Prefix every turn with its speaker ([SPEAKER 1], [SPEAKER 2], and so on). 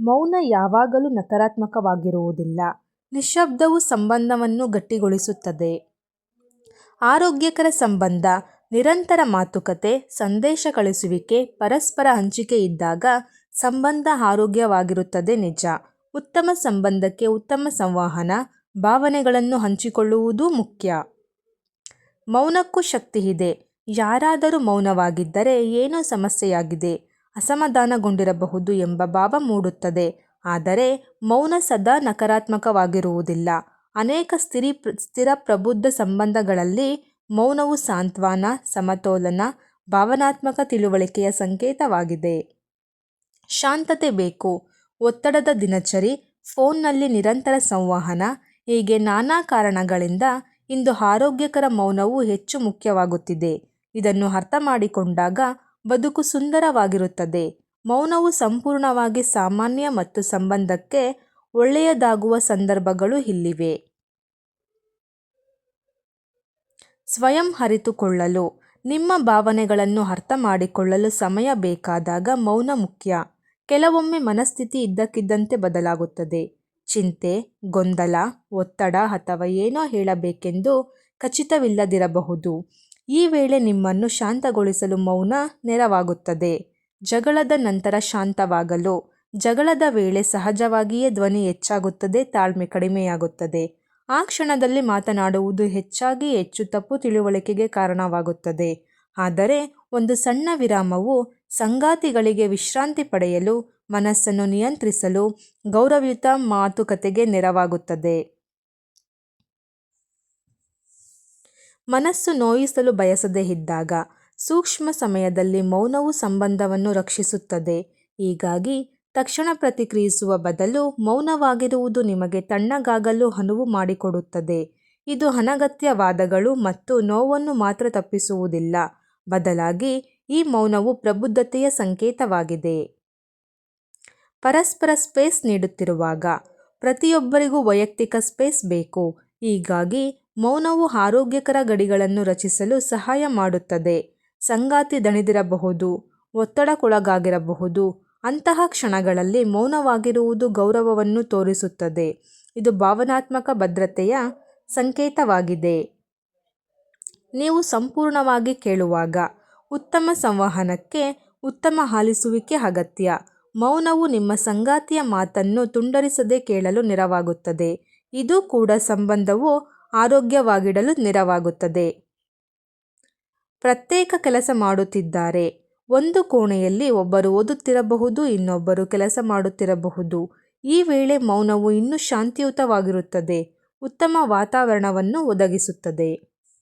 [SPEAKER 1] ಮೌನ ಯಾವಾಗಲೂ ನಕಾರಾತ್ಮಕವಾಗಿರುವುದಿಲ್ಲ. ನಿಶ್ಶಬ್ದವು ಸಂಬಂಧವನ್ನು ಗಟ್ಟಿಗೊಳಿಸುತ್ತದೆ. ಆರೋಗ್ಯಕರ ಸಂಬಂಧ, ನಿರಂತರ ಮಾತುಕತೆ, ಸಂದೇಶ ಕಳುಹಿಸುವಿಕೆ ಪರಸ್ಪರ ಹಂಚಿಕೆ ಇದ್ದಾಗ ಸಂಬಂಧ ಆರೋಗ್ಯವಾಗಿರುತ್ತದೆ ನಿಜ. ಉತ್ತಮ ಸಂಬಂಧಕ್ಕೆ ಉತ್ತಮ ಸಂವಹನ, ಭಾವನೆಗಳನ್ನು ಹಂಚಿಕೊಳ್ಳುವುದೂ ಮುಖ್ಯ. ಮೌನಕ್ಕೂ ಶಕ್ತಿ ಇದೆ. ಯಾರಾದರೂ ಮೌನವಾಗಿದ್ದರೆ ಏನೋ ಸಮಸ್ಯೆಯಾಗಿದೆ. ಅಸಮಾಧಾನಗೊಂಡಿರಬಹುದು ಎಂಬ ಭಾವ ಮೂಡುತ್ತದೆ. ಆದರೆ ಮೌನ ಸದಾ ನಕಾರಾತ್ಮಕವಾಗಿರುವುದಿಲ್ಲ. ಅನೇಕ ಸ್ಥಿರಿ ಸ್ಥಿರ ಪ್ರಬುದ್ಧ ಸಂಬಂಧಗಳಲ್ಲಿ ಮೌನವು ಸಾಂತ್ವನ, ಸಮತೋಲನ, ಭಾವನಾತ್ಮಕ ತಿಳುವಳಿಕೆಯ ಸಂಕೇತವಾಗಿದೆ. ಶಾಂತತೆ ಬೇಕು. ಒತ್ತಡದ ದಿನಚರಿ, ಫೋನ್ನಲ್ಲಿ ನಿರಂತರ ಸಂವಹನ, ಹೀಗೆ ನಾನಾ ಕಾರಣಗಳಿಂದ ಇಂದು ಆರೋಗ್ಯಕರ ಮೌನವು ಹೆಚ್ಚು ಮುಖ್ಯವಾಗುತ್ತಿದೆ. ಇದನ್ನು ಅರ್ಥ ಮಾಡಿಕೊಂಡಾಗ ಬದುಕು ಸುಂದರವಾಗಿರುತ್ತದೆ. ಮೌನವು ಸಂಪೂರ್ಣವಾಗಿ ಸಾಮಾನ್ಯ ಮತ್ತು ಸಂಬಂಧಕ್ಕೆ ಒಳ್ಳೆಯದಾಗುವ ಸಂದರ್ಭಗಳು ಇಲ್ಲಿವೆ. ಸ್ವಯಂ ಅರಿತುಕೊಳ್ಳಲು, ನಿಮ್ಮ ಭಾವನೆಗಳನ್ನು ಅರ್ಥ ಮಾಡಿಕೊಳ್ಳಲು ಸಮಯ ಬೇಕಾದಾಗ ಮೌನ ಮುಖ್ಯ. ಕೆಲವೊಮ್ಮೆ ಮನಸ್ಥಿತಿ ಇದ್ದಕ್ಕಿದ್ದಂತೆ ಬದಲಾಗುತ್ತದೆ. ಚಿಂತೆ, ಗೊಂದಲ, ಒತ್ತಡ ಅಥವಾ ಏನೋ ಹೇಳಬೇಕೆಂದು ಖಚಿತವಿಲ್ಲದಿರಬಹುದು. ಈ ವೇಳೆ ನಿಮ್ಮನ್ನು ಶಾಂತಗೊಳಿಸಲು ಮೌನ ನೆರವಾಗುತ್ತದೆ. ಜಗಳದ ನಂತರ ಶಾಂತವಾಗಲು. ಜಗಳದ ವೇಳೆ ಸಹಜವಾಗಿಯೇ ಧ್ವನಿ ಹೆಚ್ಚಾಗುತ್ತದೆ, ತಾಳ್ಮೆ ಕಡಿಮೆಯಾಗುತ್ತದೆ. ಆ ಕ್ಷಣದಲ್ಲಿ ಮಾತನಾಡುವುದು ಹೆಚ್ಚಾಗಿ ಹೆಚ್ಚು ತಪ್ಪು ತಿಳುವಳಿಕೆಗೆ ಕಾರಣವಾಗುತ್ತದೆ. ಆದರೆ ಒಂದು ಸಣ್ಣ ವಿರಾಮವು ಸಂಗಾತಿಗಳಿಗೆ ವಿಶ್ರಾಂತಿ ಪಡೆಯಲು, ಮನಸ್ಸನ್ನು ನಿಯಂತ್ರಿಸಲು ಗೌರವಯುತ ಮಾತುಕತೆಗೆ ನೆರವಾಗುತ್ತದೆ. ಮನಸ್ಸು ನೋಯಿಸಲು ಬಯಸದೇ ಇದ್ದಾಗ ಸೂಕ್ಷ್ಮ ಸಮಯದಲ್ಲಿ ಮೌನವು ಸಂಬಂಧವನ್ನು ರಕ್ಷಿಸುತ್ತದೆ. ಹೀಗಾಗಿ ತಕ್ಷಣ ಪ್ರತಿಕ್ರಿಯಿಸುವ ಬದಲು ಮೌನವಾಗಿರುವುದು ನಿಮಗೆ ತಣ್ಣಗಾಗಲು ಅನುವು ಮಾಡಿಕೊಡುತ್ತದೆ. ಇದು ಅನಗತ್ಯ ವಾದಗಳು ಮತ್ತು ನೋವನ್ನು ಮಾತ್ರ ತಪ್ಪಿಸುವುದಿಲ್ಲ. ಬದಲಾಗಿ ಈ ಮೌನವು ಪ್ರಬುದ್ಧತೆಯ ಸಂಕೇತವಾಗಿದೆ. ಪರಸ್ಪರ ಸ್ಪೇಸ್ ನೀಡುತ್ತಿರುವಾಗ ಪ್ರತಿಯೊಬ್ಬರಿಗೂ ವೈಯಕ್ತಿಕ ಸ್ಪೇಸ್ ಬೇಕು. ಹೀಗಾಗಿ ಮೌನವು ಆರೋಗ್ಯಕರ ಗಡಿಗಳನ್ನು ರಚಿಸಲು ಸಹಾಯ ಮಾಡುತ್ತದೆ. ಸಂಗಾತಿ ದಣಿದಿರಬಹುದು, ಒತ್ತಡಕ್ಕೊಳಗಾಗಿರಬಹುದು. ಅಂತಹ ಕ್ಷಣಗಳಲ್ಲಿ ಮೌನವಾಗಿರುವುದು ಗೌರವವನ್ನು ತೋರಿಸುತ್ತದೆ. ಇದು ಭಾವನಾತ್ಮಕ ಭದ್ರತೆಯ ಸಂಕೇತವಾಗಿದೆ. ನೀವು ಸಂಪೂರ್ಣವಾಗಿ ಕೇಳುವಾಗ ಉತ್ತಮ ಸಂವಹನಕ್ಕೆ ಉತ್ತಮ ಆಲಿಸುವಿಕೆ ಅಗತ್ಯ. ಮೌನವು ನಿಮ್ಮ ಸಂಗಾತಿಯ ಮಾತನ್ನು ತುಂಡರಿಸದೆ ಕೇಳಲು ನೆರವಾಗುತ್ತದೆ. ಇದು ಕೂಡ ಸಂಬಂಧವು ಆರೋಗ್ಯವಾಗಿಡಲು ನೆರವಾಗುತ್ತದೆ. ಪ್ರತ್ಯೇಕ ಕೆಲಸ ಮಾಡುತ್ತಿದ್ದಾರೆ. ಒಂದು ಕೋಣೆಯಲ್ಲಿ ಒಬ್ಬರು ಓದುತ್ತಿರಬಹುದು, ಇನ್ನೊಬ್ಬರು ಕೆಲಸ ಮಾಡುತ್ತಿರಬಹುದು. ಈ ವೇಳೆ ಮೌನವು ಇನ್ನೂ ಶಾಂತಿಯುತವಾಗಿರುತ್ತದೆ. ಉತ್ತಮ ವಾತಾವರಣವನ್ನು ಒದಗಿಸುತ್ತದೆ.